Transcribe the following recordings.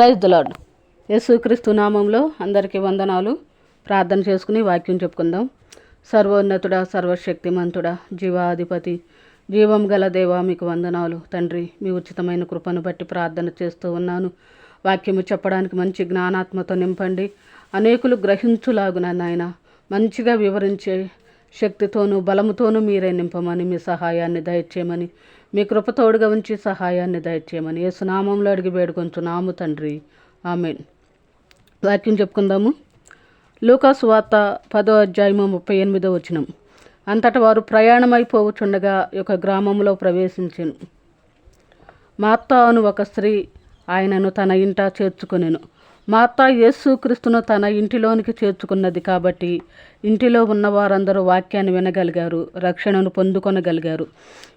Praise the lord యేసుక్రీస్తు నామంలో అందరికీ వందనాలు. ప్రార్థన చేసుకుని వాక్యం చెప్పుకుందాం. సర్వోన్నతుడ సర్వశక్తిమంతుడ జీవాధిపతి జీవం గల దేవా మీకు వందనాలు. తండ్రి మీ ఉచితమైన కృపను బట్టి ప్రార్థన చేస్తూ ఉన్నాను. వాక్యము చెప్పడానికి మంచి జ్ఞానాత్మతో నింపండి. అనేకులు గ్రహించులాగున నాయన మంచిగా వివరించే శక్తితోనూ బలముతోనూ మీరే నింపమని మీ సహాయాన్ని దయచేయమని మీ కృపతోడుగా ఉంచి సహాయాన్ని దయచేయమని ఏ సునామంలో అడిగి వేడుకొంచున్నాము తండ్రి. ఆమెన్. వాక్యం చెప్పుకుందాము. లూకాసు వార్త పదో అధ్యాయము ముప్పై ఎనిమిదో వచనం. అంతటా వారు ప్రయాణమైపోవచుండగా ఒక గ్రామంలో ప్రవేశించాను. మార్తా అను ఒక స్త్రీ ఆయనను తన ఇంట చేర్చుకొనెను. మార్తా యేసుక్రీస్తును తన ఇంటిలోనికి చేర్చుకున్నది కాబట్టి ఇంటిలో ఉన్న వారందరూ వాక్యాన్ని వినగలిగారు రక్షణను పొందుకొనగలిగారు.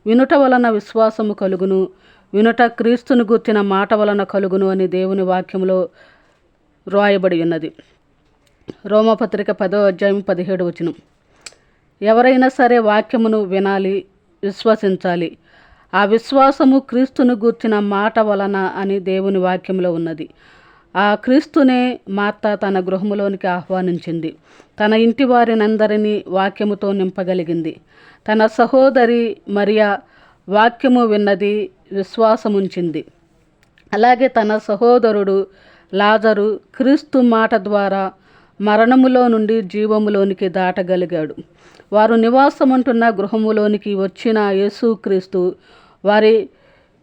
వినుట వలన విశ్వాసము కలుగును వినుట క్రీస్తును గుర్చిన మాట వలన కలుగును అని దేవుని వాక్యంలో రాయబడి ఉన్నది. రోమపత్రిక పదో అధ్యాయం పదిహేడు వచనం. ఎవరైనా సరే వాక్యమును వినాలి విశ్వసించాలి. ఆ విశ్వాసము క్రీస్తును గూర్చిన మాట వలన అని దేవుని వాక్యంలో ఉన్నది. ఆ క్రీస్తునే మాత తన గృహములోనికి ఆహ్వానించింది. తన ఇంటి వారినందరినీ వాక్యముతో నింపగలిగింది. తన సహోదరి మరియా వాక్యము విన్నది విశ్వాసముంచింది. అలాగే తన సహోదరుడు లాజరు క్రీస్తు మాట ద్వారా మరణములో నుండి జీవములోనికి దాటగలిగాడు. వారు నివాసముంటున్న గృహములోనికి వచ్చిన యేసుక్రీస్తు వారి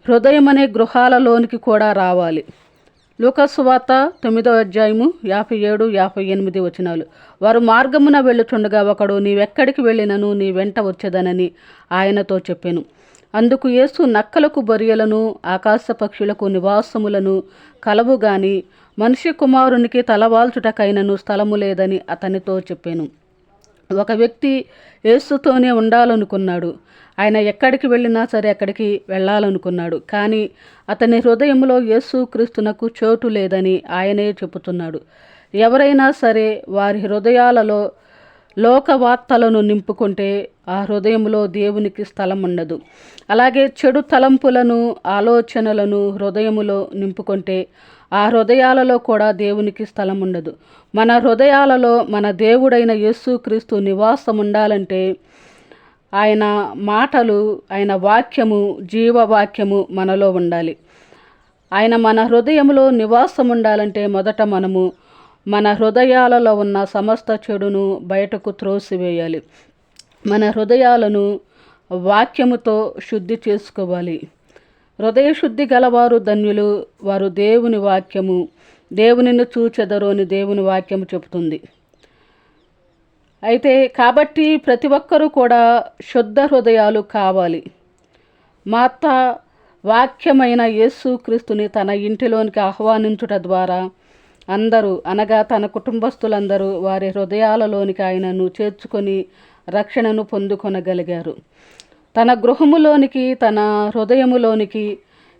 హృదయమనే గృహాలలోనికి కూడా రావాలి. లూకసు వార్త తొమ్మిదో అధ్యాయము యాభై ఏడు యాభై ఎనిమిది వచనాలు. వారు మార్గమున వెళ్ళుచుండగా ఒకడు నీవెక్కడికి వెళ్ళినను? నీ వెంట వచ్చేదనని ఆయనతో చెప్పాను. అందుకు యేసు నక్కలకు బొరియలను ఆకాశ పక్షులకు నివాసములను కలవు గాని మనిషి కుమారునికి తలవాల్చుటకైనను స్థలము లేదని అతనితో చెప్పాను. ఒక వ్యక్తి యేసుతోనే ఉండాలనుకున్నాడు. ఆయన ఎక్కడికి వెళ్ళినా సరే అక్కడికి వెళ్ళాలనుకున్నాడు. కానీ అతని హృదయంలో యేసు క్రీస్తునకు చోటు లేదని ఆయనే చెబుతున్నాడు. ఎవరైనా సరే వారి హృదయాలలో లోక వార్తలను నింపుకుంటే ఆ హృదయంలో దేవునికి స్థలం ఉండదు. అలాగే చెడు తలంపులను ఆలోచనలను హృదయములో నింపుకుంటే ఆ హృదయాలలో కూడా దేవునికి స్థలం ఉండదు. మన హృదయాలలో మన దేవుడైన యేసుక్రీస్తు నివాసం ఉండాలంటే ఆయన మాటలు ఆయన వాక్యము జీవవాక్యము మనలో ఉండాలి. ఆయన మన హృదయంలో నివాసం ఉండాలంటే మొదట మనము మన హృదయాలలో ఉన్న సమస్త చెడును బయటకు త్రోసివేయాలి. మన హృదయాలను వాక్యముతో శుద్ధి చేసుకోవాలి. హృదయ శుద్ధి గలవారు ధన్యులు వారు దేవుని వాక్యము దేవునిని చూచెదరు అని దేవుని వాక్యము చెబుతుంది. అయితే కాబట్టి ప్రతి ఒక్కరూ కూడా శుద్ధ హృదయాలు కావాలి. మాత వాక్యమైన యేసుక్రీస్తుని తన ఇంటిలోనికి ఆహ్వానించుట ద్వారా అందరూ అనగా తన కుటుంబస్తులందరూ వారి హృదయాలలోనికి ఆయనను చేర్చుకొని రక్షణను పొందుకొనగలిగారు. తన గృహములోనికి తన హృదయములోనికి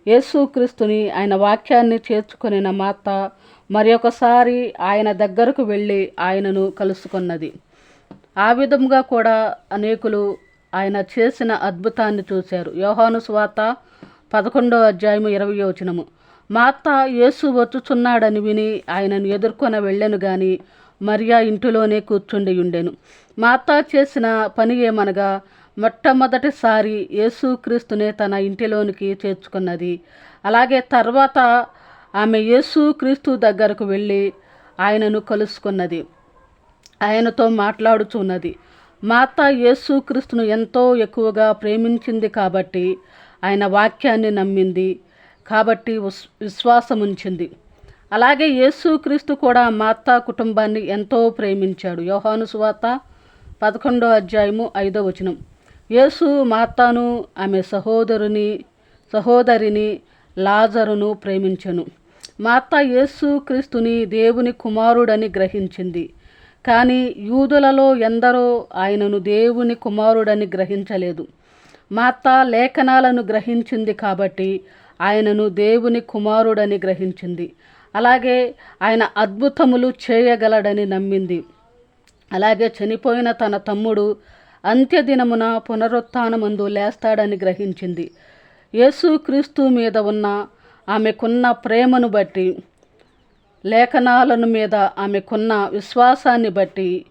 యేసుక్రీస్తుని ఆయన వాక్యాన్ని చేర్చుకొనిన మాత మరి ఒకసారి ఆయన దగ్గరకు వెళ్ళి ఆయనను కలుసుకున్నది. ఆ విధంగా కూడా అనేకులు ఆయన చేసిన అద్భుతాన్ని చూశారు. యోహాను స్వాత పదకొండో అధ్యాయము ఇరవై వచనము. మాత యేసు వచ్చుచున్నాడని విని ఆయనను ఎదుర్కొన వెళ్ళాను గాని మరియా ఇంటిలోనే కూర్చుండి ఉండెను. మాత చేసిన పని ఏమనగా మొట్టమొదటిసారి యేసుక్రీస్తునే తన ఇంటిలోనికి చేర్చుకున్నది. అలాగే తర్వాత ఆమె యేసుక్రీస్తు దగ్గరకు వెళ్ళి ఆయనను కలుసుకున్నది. ఆయనతో మాట్లాడుచున్నది. మాత యేసుక్రీస్తును ఎంతో ఎక్కువగా ప్రేమించింది కాబట్టి ఆయన వాక్యాన్ని నమ్మింది కాబట్టి విశ్వాసం ఉంచింది అలాగే యేసుక్రీస్తు కూడా మాత కుటుంబాన్ని ఎంతో ప్రేమించాడు. యోహాను సువాత పదకొండో అధ్యాయము ఐదో వచనం. యేసు మాతాను ఆమె సహోదరుని సహోదరిని లాజరును ప్రేమించను. మాత యేసుక్రీస్తుని దేవుని కుమారుడని గ్రహించింది. కానీ యూదులలో ఎందరో ఆయనను దేవుని కుమారుడని గ్రహించలేదు. మాత లేఖనాలను గ్రహించింది కాబట్టి ఆయనను దేవుని కుమారుడని గ్రహించింది. అలాగే ఆయన అద్భుతములు చేయగలడని నమ్మింది. అలాగే చనిపోయిన తన తమ్ముడు అంత్యదినమున పునరుత్నమందు లేస్తాడని గ్రహించింది. యేసుక్రీస్తు మీద ఉన్న ఆమెకున్న ప్రేమను బట్టి లేఖనాలను మీద ఆమెకున్న విశ్వాసాన్ని బట్టి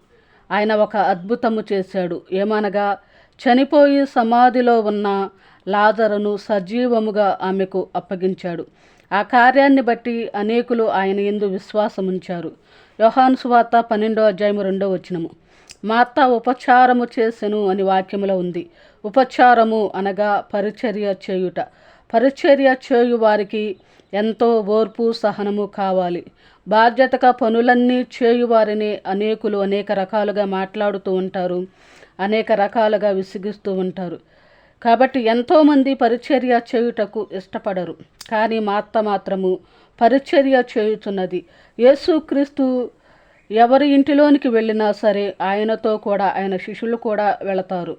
ఆయన ఒక అద్భుతము చేశాడు. ఏమనగా చనిపోయి సమాధిలో ఉన్న లాజరును సజీవముగా ఆమెకు అప్పగించాడు. ఆ కార్యాన్ని బట్టి అనేకులు ఆయన ఎందు విశ్వాసముంచారు. యోహాను సువార్త పన్నెండో అధ్యాయము రెండో వచనము. మాత ఉపచారము చేసెను అని వాక్యములో ఉంది. ఉపచారము అనగా పరిచర్య చేయుట. పరిచర్య చేయు వారికి ఎంతో ఓర్పు సహనము కావాలి. బాధ్యతగా పనులన్నీ చేయువారిని అనేకులు అనేక రకాలుగా మాట్లాడుతూ ఉంటారు అనేక రకాలుగా విసిగిస్తూ ఉంటారు. కాబట్టి ఎంతోమంది పరిచర్య చేయుటకు ఇష్టపడరు. కానీ మా అత్త మాత్రము పరిచర్య చేయుచున్నది. యేసుక్రీస్తు ఎవరి ఇంటిలోనికి వెళ్ళినా సరే ఆయనతో కూడా ఆయన శిష్యులు కూడా వెళతారు.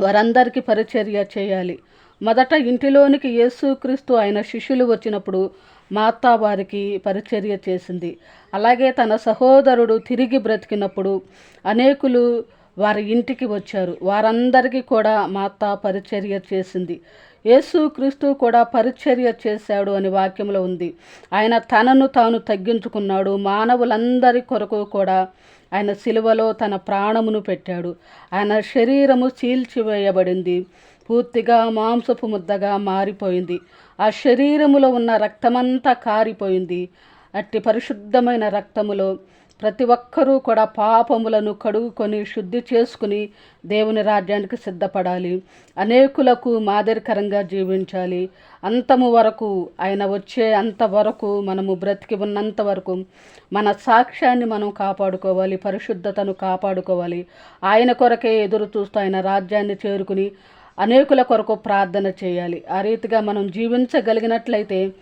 వారందరికీ పరిచర్య చేయాలి. మొదట ఇంటిలోనికి యేసుక్రీస్తు ఆయన శిష్యులు వచ్చినప్పుడు మాతా వారికి పరిచర్య చేసింది. అలాగే తన సహోదరుడు తిరిగి బ్రతికినప్పుడు అనేకులు వారి ఇంటికి వచ్చారు. వారందరికీ కూడా మాత పరిచర్య చేసింది. యేసుక్రీస్తు కూడా పరిచర్య చేశాడు అని వాక్యంలో ఉంది. ఆయన తనను తాను తగ్గించుకున్నాడు. మానవులందరి కొరకు కూడా ఆయన సిలువలో తన ప్రాణమును పెట్టాడు. ఆయన శరీరము చీల్చివేయబడింది. పూర్తిగా మాంసపు ముద్దగా మారిపోయింది. ఆ శరీరములో ఉన్న రక్తమంతా కారిపోయింది. అట్టి పరిశుద్ధమైన రక్తములో ప్రతి ఒక్కరూ కూడా పాపములను కడుగుకొని శుద్ధి చేసుకుని దేవుని రాజ్యానికి సిద్ధపడాలి. అనేకులకు మాదిరికరంగా జీవించాలి. అంతము వరకు ఆయన వచ్చే అంతవరకు మనము బ్రతికి ఉన్నంత వరకు మన సాక్ష్యాన్ని మనం కాపాడుకోవాలి పరిశుద్ధతను కాపాడుకోవాలి. ఆయన కొరకే ఎదురు చూస్తూ ఆయన రాజ్యాన్ని చేరుకుని అనేకుల కొరకు ప్రార్థన చేయాలి. ఆ రీతిగా మనం జీవించగలిగినట్లయితే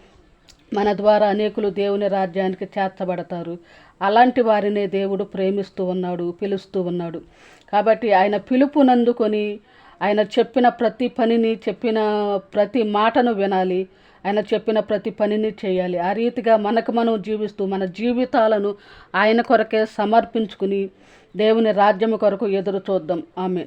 మన ద్వారా అనేకులు దేవుని రాజ్యానికి చేర్చబడతారు. అలాంటి వారినే దేవుడు ప్రేమిస్తూ ఉన్నాడు పిలుస్తూ ఉన్నాడు. కాబట్టి ఆయన పిలుపునందుకొని ఆయన చెప్పిన ప్రతి పనిని చెప్పిన ప్రతి మాటను వినాలి. ఆయన చెప్పిన ప్రతి పనిని చేయాలి. ఆ రీతిగా మనకు మనం జీవిస్తూ మన జీవితాలను ఆయన కొరకే సమర్పించుకుని దేవుని రాజ్యము కొరకు ఎదురు చూద్దాం. ఆమె